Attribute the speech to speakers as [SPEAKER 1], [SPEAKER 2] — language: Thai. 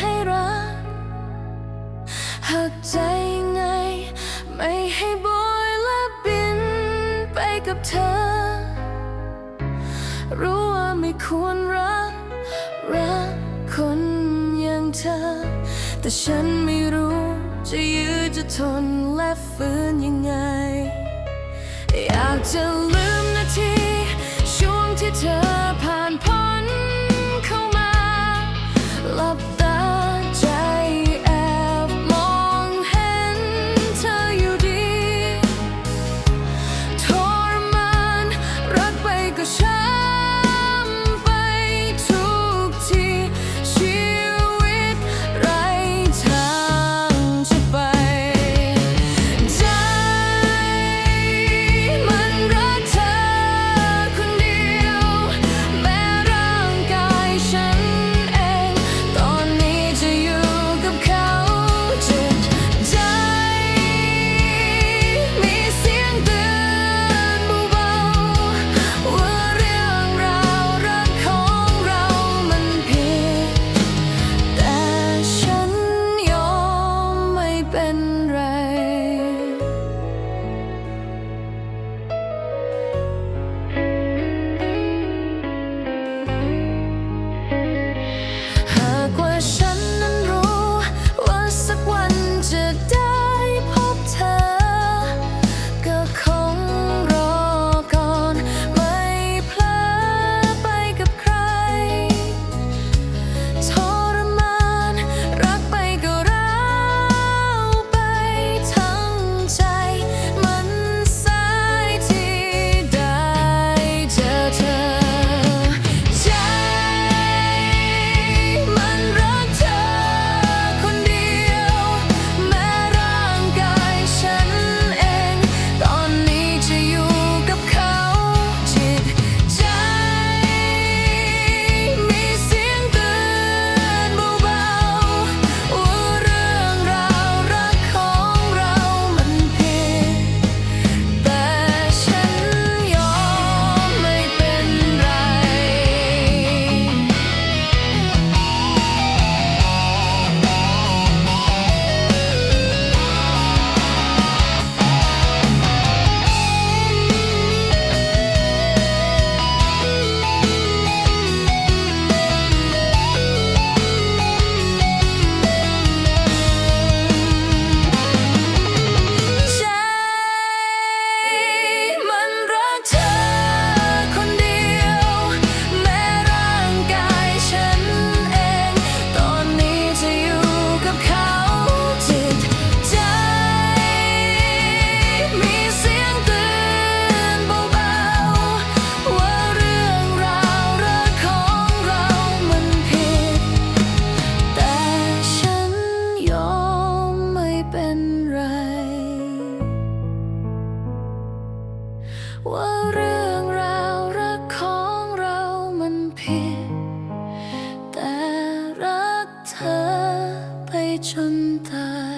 [SPEAKER 1] ให้รักหักใจไง ไม่ให้บอยและบินไปกับเธอ รู้ว่าไม่ควรรัก รักคนอย่างเธอ แต่ฉันไม่รู้จะยืดจะทนและฟื้นยังไง อยากจะลืม 个身。 ว่าเรื่องราวรักของเรามันผิด แต่รักเธอไปจนตาย